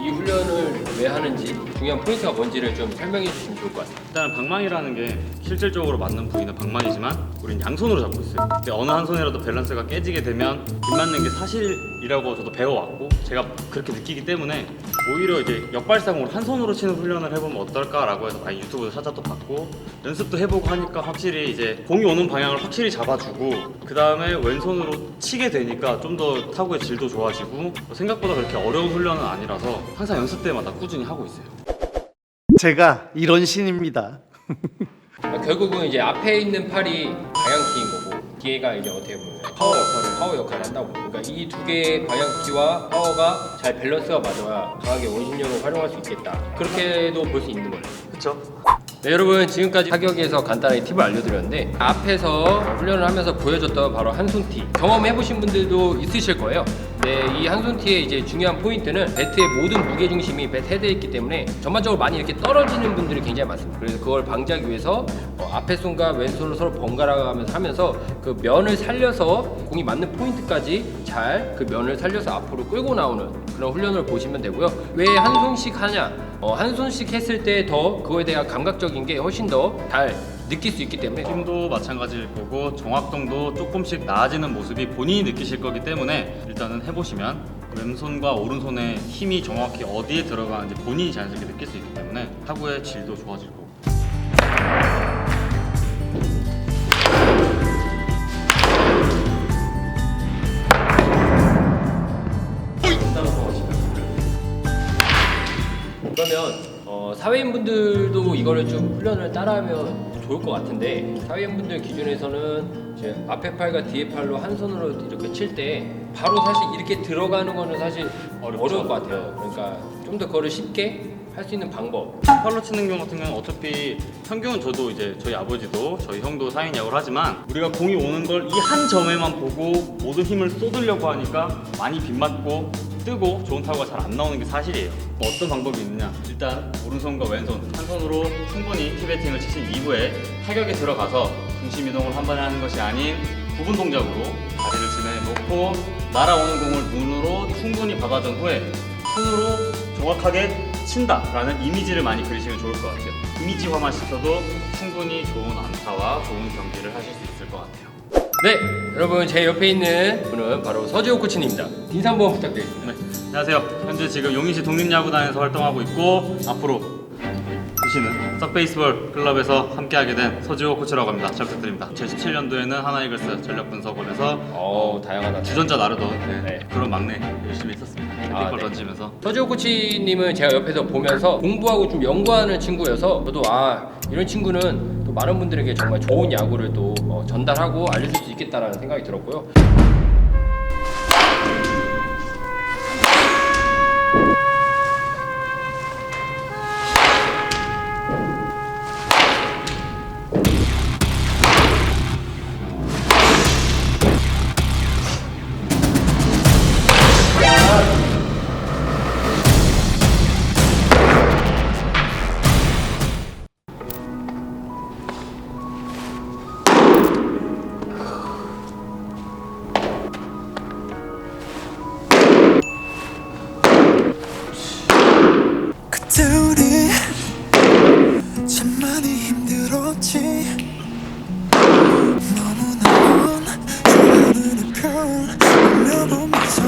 이 훈련을 왜 하는지 중요한 포인트가 뭔지를 좀 설명해 주시면 좋을 것 같아요. 일단 방망이라는 게 실질적으로 맞는 부위는 방망이지만 우린 양손으로 잡고 있어요. 근데 어느 한 손이라도 밸런스가 깨지게 되면 빗 맞는 게 사실이라고 저도 배워왔고 제가 그렇게 느끼기 때문에 오히려 이제 역발상으로 한 손으로 치는 훈련을 해보면 어떨까라고 해서 많이 유튜브에서 찾아 또 봤고 연습도 해보고 하니까 확실히 이제 공이 오는 방향을 확실히 잡아주고 그 다음에 왼손으로 치게 되니까 좀 더 타구의 질도 좋아지고 생각보다 그렇게 어려운 훈련은 아니라서 항상 연습 때마다 꾸준히 하고 있어요. 제가 이런 신입니다. 아, 결국은 이제 앞에 있는 팔이 방향키인 거고 뒤에가 이제 어떻게 보면 파워 역할을 파워 역할을 한다고. 그러니까 이 두 개의 방향키와 파워가 잘 밸런스가 맞아야 강하게 원심력을 활용할 수 있겠다. 그렇게도 볼 수 있는 거예요. 그렇죠? 네 여러분 지금까지 타격에서 간단하게 팁을 알려드렸는데 앞에서 훈련을 하면서 보여줬던 바로 한손티 경험해보신 분들도 있으실 거예요 네, 이 한손티의 이제 중요한 포인트는 배트의 모든 무게 중심이 배트 헤드에 있기 때문에 전반적으로 많이 이렇게 떨어지는 분들이 굉장히 많습니다. 그래서 그걸 방지하기 위해서 어, 앞에 손과 왼손을 서로 번갈아 가면서 하면서 그 면을 살려서 공이 맞는 포인트까지 잘 그 면을 살려서 앞으로 끌고 나오는 그런 훈련을 보시면 되고요. 왜 한 손씩 하냐? 어, 한 손씩 했을 때 더 그거에 대한 감각적인 게 훨씬 더 잘 느낄 수 있기 때문에. 힘도 마찬가지일 거고 정확도도 조금씩 나아지는 모습이 본인이 느끼실 거기 때문에 일단은 해보시면 왼손과 오른손의 힘이 정확히 어디에 들어가는지 본인이 자연스럽게 느낄 수 있기 때문에 타구의 질도 좋아질 거고 그러면 어, 사회인분들도 이거를 좀 훈련을 따라하면 좋을 것 같은데 사회인분들 기준에서는 이제 앞에 팔과 뒤에 팔로 한 손으로 이렇게 칠 때 바로 사실 이렇게 들어가는 거는 사실 어렵죠. 어려울 것 같아요. 그러니까 좀 더 그거를 쉽게 할 수 있는 방법. 팔로 치는 경우 같은 경우는 어차피 평균은 저도 이제 저희 아버지도 저희 형도 사인 야구를 하지만 우리가 공이 오는 걸 이 한 점에만 보고 모든 힘을 쏟으려고 하니까 많이 빗맞고 뜨고 좋은 타구가 잘 안 나오는 게 사실이에요. 뭐 어떤 방법이 있느냐? 일단 오른손과 왼손 한 손으로 충분히 티베팅을 치신 이후에 타격에 들어가서 중심 이동을 한 번에 하는 것이 아닌 부분 동작으로 다리를 진행해 놓고 날아오는 공을 눈으로 충분히 받아준 후에 손으로 정확하게 친다라는 이미지를 많이 그리시면 좋을 것 같아요. 이미지화만 시켜도 충분히 좋은 안타와 좋은 경기를 하실 수 있을 것 같아요. 네, 여러분 제 옆에 있는 분은 바로 서지호 코치님입니다. 인사 한번 부탁드리겠습니다. 네, 안녕하세요. 현재 지금 용인시 독립야구단에서 활동하고 있고 앞으로 보시는 썩베이스볼 클럽에서 함께하게 된 서지호 코치라고 합니다. 잘 부탁드립니다. 2017년도에는 하나이글스 전력분석원에서 어, 다양하다. 주전자 나르던 네, 네. 그런 막내 열심히 했었습니다. 아, 빅볼 네. 던지면서 서지호 코치님은 제가 옆에서 보면서 공부하고 좀 연구하는 친구여서 저도 아 이런 친구는 또 많은 분들에게 정말 좋은 야구를 또 어, 전달하고 알려줄 수 있겠다라는 생각이 들었고요. 힘들었지. 너무나 먼 하늘의 별 올려보면서.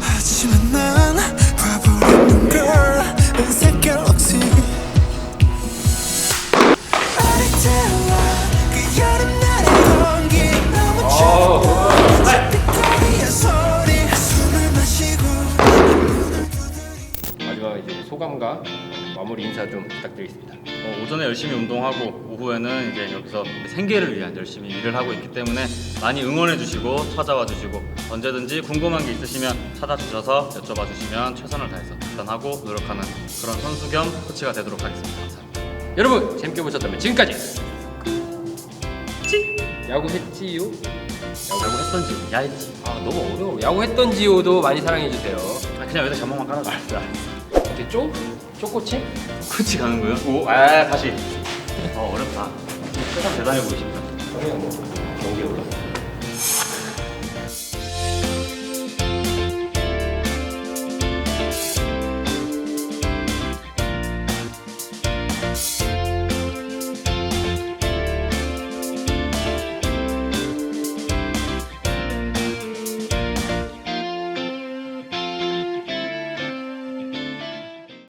하지만 난 과거의 눈걸 은색 갤럭시 어릴 때와 그 여름날의 공기 너무 좋아. 햇빛거리의 소리 숨을 마시고 눈을 두드리 마지막 이제 소감과 마무리 인사 좀 부탁드리겠습니다. 어, 오전에 열심히 운동하고 오후에는 이제 여기서 생계를 위한 열심히 일을 하고 있기 때문에 많이 응원해 주시고 찾아와 주시고 언제든지 궁금한 게 있으시면 찾아주셔서 여쭤봐 주시면 최선을 다해서 답변하고 노력하는 그런 선수 겸 코치가 되도록 하겠습니다. 감사합니다. 여러분 재밌게 보셨다면 지금까지 찌 야구 했지요? 야구 했던지 야했지. 아 너무 어려워. 야구 했던 지오도 많이 사랑해 주세요. 아, 그냥 여기다 자막만 깔아줘. 이렇게 쪼? 쪼꼬치? 코치 가는 거예요? 오, 아 다시. 어 어렵다. 세상 대단해 보이십니다. 뭐 경기에 올라.